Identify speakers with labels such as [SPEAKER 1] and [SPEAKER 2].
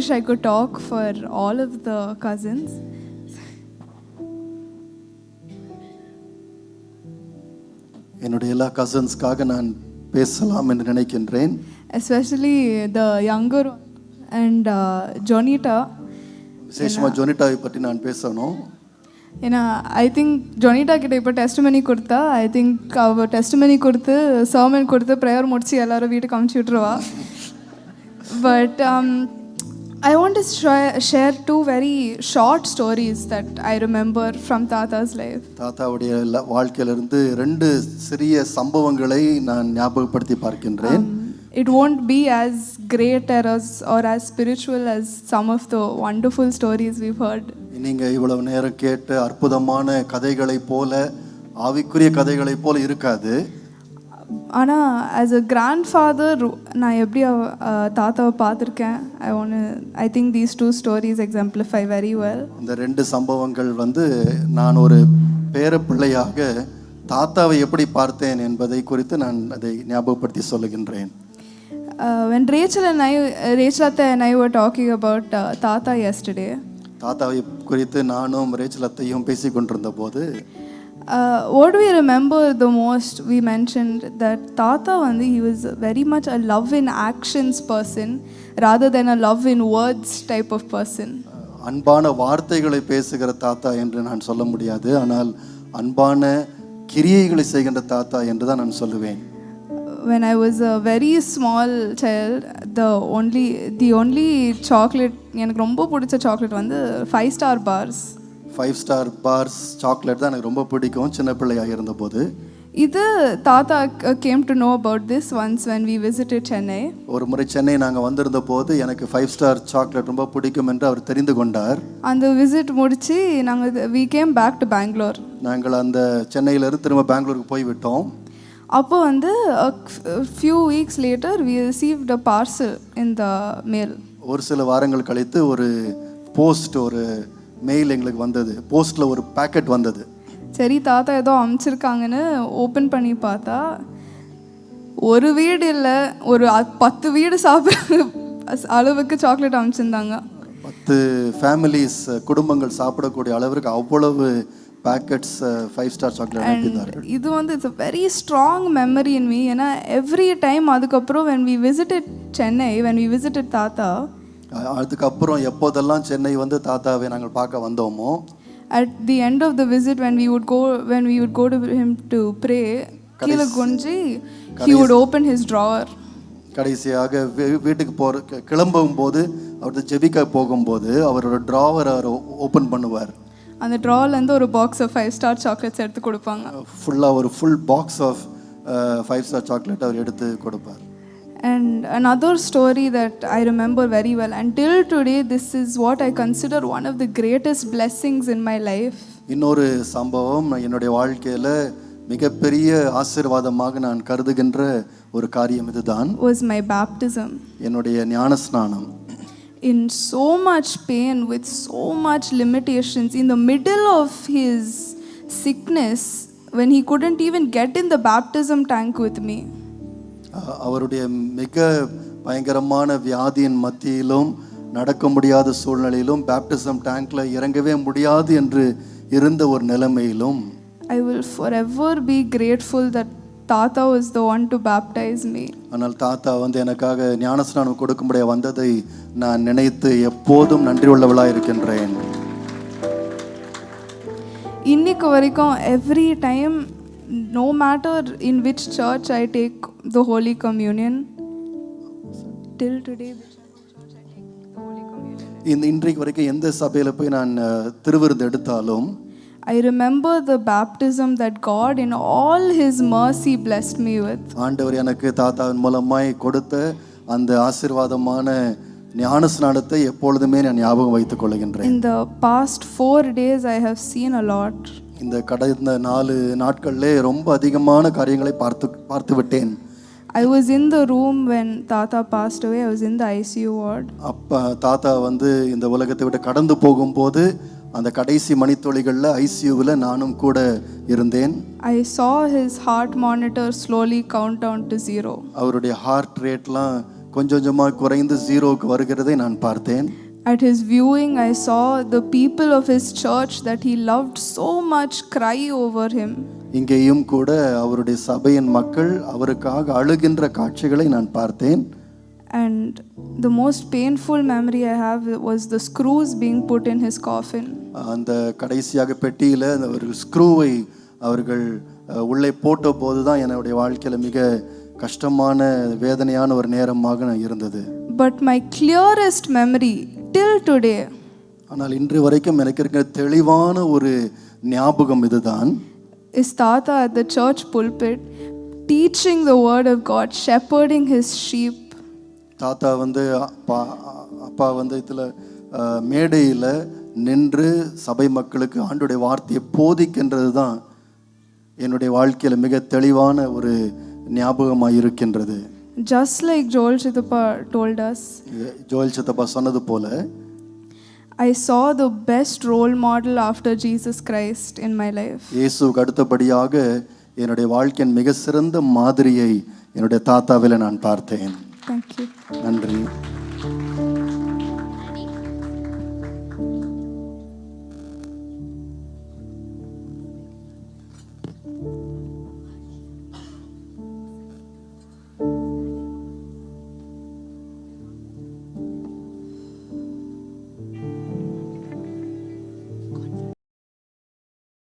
[SPEAKER 1] wish I could talk for all of the cousins.
[SPEAKER 2] என்னுடைய எல்லா கசன்ஸ்க்காக நான் பேசலாம் என்று நினைக்கின்றேன்
[SPEAKER 1] especially the younger one and uh, Jonita.
[SPEAKER 2] விசேஷமாக ஜொனிட்டாவை பற்றி நான் பேசணும்
[SPEAKER 1] ஏன்னா ஐ திங்க் ஜொனிட்டா கிட்ட இப்போ டெஸ்ட் மணி கொடுத்தா ஐ திங்க் அவ டெஸ்ட் மணி கொடுத்து சர்மன் கொடுத்து ப்ரேயர் முடிச்சு எல்லாரும் வீட்டுக்கு அமுச்சு விட்ருவா but I want to share two very short stories that I remember from thathas life
[SPEAKER 2] தாத்தாவுடைய ல- வாழ்க்கையிலிருந்து ரெண்டு சிறிய சம்பவங்களை நான் ஞாபகப்படுத்தி பார்க்கின்றேன்.
[SPEAKER 1] It won't be as great as or as spiritual as some of the wonderful stories we've heard.
[SPEAKER 2] நீங்க இவ்வளவு நேரம் கேட்ட அற்புதமான கதைகளைப் போல ஆவிக்குரிய கதைகளைப் போல இருக்காது.
[SPEAKER 1] ஆனால் ஆஸ் அ கிராண்ட் ஃபாதர் நான் எப்படி தாத்தாவை பார்த்துருக்கேன் ஐ ஒன்று I think these two stories exemplify very well
[SPEAKER 2] இந்த ரெண்டு சம்பவங்கள் வந்து நான் ஒரு பேரப்பிள்ளையாக தாத்தாவை எப்படி பார்த்தேன் என்பதை குறித்து நான் அதை ஞாபகப்படுத்தி சொல்லுகின்றேன்.
[SPEAKER 1] when Rachel and I, Rachel Atta and I were talking about uh, Tata yesterday,
[SPEAKER 2] தாத்தாவை குறித்து நானும் ரேச்சலத்தையும் பேசிக் கொண்டிருந்த போது
[SPEAKER 1] uh, what we remember the most, we mentioned that Tata வந்து he was very much a love in actions person rather than a love in words type of person.
[SPEAKER 2] அன்பான வார்த்தைகளை பேசுகிற தாத்தா என்று நான் சொல்ல முடியாது ஆனால் அன்பான கிரியைகளை செய்கின்ற தாத்தா என்று தான் நான் சொல்லுவேன்
[SPEAKER 1] when I was a very small child, the only the only chocolate எனக்கு ரொம்ப பிடிச்ச சாக்லேட் வந்து five star bars
[SPEAKER 2] five star bars chocolate தான் எனக்கு ரொம்ப பிடிக்கும். சின்ன பிள்ளையாக இருந்தபோது.
[SPEAKER 1] இது தாத்தா came to know about this once when we visited Chennai
[SPEAKER 2] ஒரு முறை சென்னை நாங்கள் வந்திருந்த போது எனக்கு ஃபைவ் ஸ்டார் சாக்லேட் ரொம்ப பிடிக்கும் என்று அவர் தெரிந்து கொண்டார்.
[SPEAKER 1] அந்த விசிட் முடிச்சு நாங்கள் we came back to Bangalore
[SPEAKER 2] நாங்கள் அந்த சென்னையிலிருந்து திரும்ப பெங்களூருக்கு போய்விட்டோம்.
[SPEAKER 1] அப்போ வந்து few weeks later we received a parcel in the mail
[SPEAKER 2] ஒரு சில வாரங்கள் கழித்து ஒரு போஸ்ட் ஒரு மெயில் எங்களுக்கு வந்தது. போஸ்ட்டில் ஒரு பேக்கெட் வந்தது.
[SPEAKER 1] சரி தாத்தா ஏதோ அமுச்சிருக்காங்கன்னு ஓப்பன் பண்ணி பார்த்தா ஒரு வீடு இல்லை ஒரு அ- பத்து வீடு சாப்பிட்ற அளவுக்கு சாக்லேட் அமுச்சிருந்தாங்க.
[SPEAKER 2] பத்து ஃபேமிலிஸ் குடும்பங்கள் சாப்பிடக்கூடிய அளவிற்கு அவ்வளவு பேக்கெட்ஸ் ஃபைவ் ஸ்டார் சாக்லேட்
[SPEAKER 1] இது வந்து it's a very strong memory in me ஏன்னா எவ்ரி டைம் அதுக்கப்புறம் when we visited Chennai when we visited தாத்தா
[SPEAKER 2] அதுக்கப்புறம் எப்போதெல்லாம் சென்னை வந்து தாத்தாவை நாங்கள் பார்க்க வந்தோமோ
[SPEAKER 1] at the end of the visit when we would go when we would go to him to pray கீழே குஞ்சி he would open his drawer.
[SPEAKER 2] கடைசியாக வீ- வீட்டுக்கு போகிற கிளம்பும் போது அவரது ஜெபிக்க போகும்போது அவரோட ட்ராவர் அவர் ஓப்பன் பண்ணுவார்.
[SPEAKER 1] அந்த ட்ராலேருந்து ஒரு box of five star chocolates எடுத்து கொடுப்பாங்க.
[SPEAKER 2] ஃபுல்லாக ஒரு full box of five star chocolate அவர் எடுத்து கொடுப்பார்.
[SPEAKER 1] And another story that I remember very well, until today, this is what I consider one of the greatest blessings in my life.
[SPEAKER 2] இன்னொரு சம்பவம் என்னுடைய வாழ்க்கையில் மிகப்பெரிய ஆசீர்வாதமாக நான் கருதுகின்ற ஒரு காரியம் இதுதான்
[SPEAKER 1] Was my baptism.
[SPEAKER 2] என்னுடைய ஞானஸ்நானம்
[SPEAKER 1] In so much pain, with so much limitations, in the middle of his sickness, when he couldn't even get in the baptism tank with me.
[SPEAKER 2] அவருடைய மிக பயங்கரமான வியாதியின் மத்தியிலும் நடக்க முடியாத சூழ்நிலையிலும் பேப்டிசம் டேங்க்ல இறங்கவே முடியாது என்று இருந்த ஒரு நிலைமையிலும்
[SPEAKER 1] I will forever be grateful that Tata was the one to baptize me.
[SPEAKER 2] ஆனால் தாத்தா வந்து எனக்காக ஞானஸ்நானம் கொடுக்கும்படியா வந்ததை நான் நினைத்து எப்போதும் நன்றி உள்ளவளாக இருக்கின்றேன்
[SPEAKER 1] இன்னைக்கு வரைக்கும் every time no matter in which church I take the holy communion till today
[SPEAKER 2] இந்த இன்றைக்கு வரைக்கும் எந்த சபையில் போய் நான் திருவிருந்து எடுத்தாலும்
[SPEAKER 1] I remember the baptism that God in all his mercy blessed me with
[SPEAKER 2] ஆண்டவர் எனக்கு தாத்தாவின் மூலமாய் கொடுத்த அந்த ஆசீர்வாதமான ஞானஸ்நானத்தை எப்பொழுதுமே நான் ஞாபகம் வைத்துக் கொள்கின்றேன்.
[SPEAKER 1] In the past four days I have seen a lot
[SPEAKER 2] இந்த கடந்த நாலு நாட்களிலே ரொம்ப அதிகமான காரியங்களை பார்த்து பார்த்து விட்டேன்.
[SPEAKER 1] I was in the room when தாத்தா passed away I was in the ICU ward
[SPEAKER 2] அப்போ தாத்தா வந்து இந்த உலகத்தை விட்டு கடந்து போகும்போது அந்த கடைசி மணித்துளிகளில் ஐசியூவில் நானும் கூட இருந்தேன்.
[SPEAKER 1] I saw his heart monitor slowly count down to zero.
[SPEAKER 2] அவருடைய ஹார்ட் ரேட்லாம் கொஞ்சம் கொஞ்சமாக குறைந்து ஜீரோவுக்கு வருகிறதை நான் பார்த்தேன்.
[SPEAKER 1] At his viewing, I saw the people of his church that he loved so much cry over him.
[SPEAKER 2] இங்கேயும் கூட அவருடைய சபையின் மக்கள் அவருக்காக அழுகின்ற காட்சிகளை நான் பார்த்தேன்
[SPEAKER 1] And the most painful memory I have was the screws being put in his coffin.
[SPEAKER 2] அந்த கடைசியாக பெட்டியில் ஒரு ஸ்க்ரூவை அவர்கள் அஹ், உள்ளே போட்ட போது தான் என்னுடைய வாழ்க்கையில் மிக கஷ்டமான வேதனையான ஒரு நேரமாக இருந்தது
[SPEAKER 1] But my clearest memory till today.
[SPEAKER 2] ஆனால் இன்று வரைக்கும் எனக்கு இருக்கிற தெளிவான ஒரு ஞாபகம் இதுதான்.
[SPEAKER 1] Is Tata at the church pulpit teaching the word of God, shepherding his sheep.
[SPEAKER 2] தாத்தா வந்து அப்பா அப்பா வந்து இதில் மேடையில் நின்று சபை மக்களுக்கு ஆண்டுடைய வார்த்தையை போதிக்கின்றது தான் என்னுடைய வாழ்க்கையில் மிக தெளிவான ஒரு ஞாபகமாக இருக்கின்றது
[SPEAKER 1] Just like Joel Chitapa told us,
[SPEAKER 2] Joel சித்தப்பா சொன்னது போல
[SPEAKER 1] I saw the best role model after Jesus Christ in my life.
[SPEAKER 2] இயேசுவுக்கு அடுத்தபடியாக என்னுடைய வாழ்க்கையின் மிக சிறந்த மாதிரியை என்னுடைய தாத்தாவில் நான் பார்த்தேன்
[SPEAKER 1] Thank you.
[SPEAKER 2] நன்றி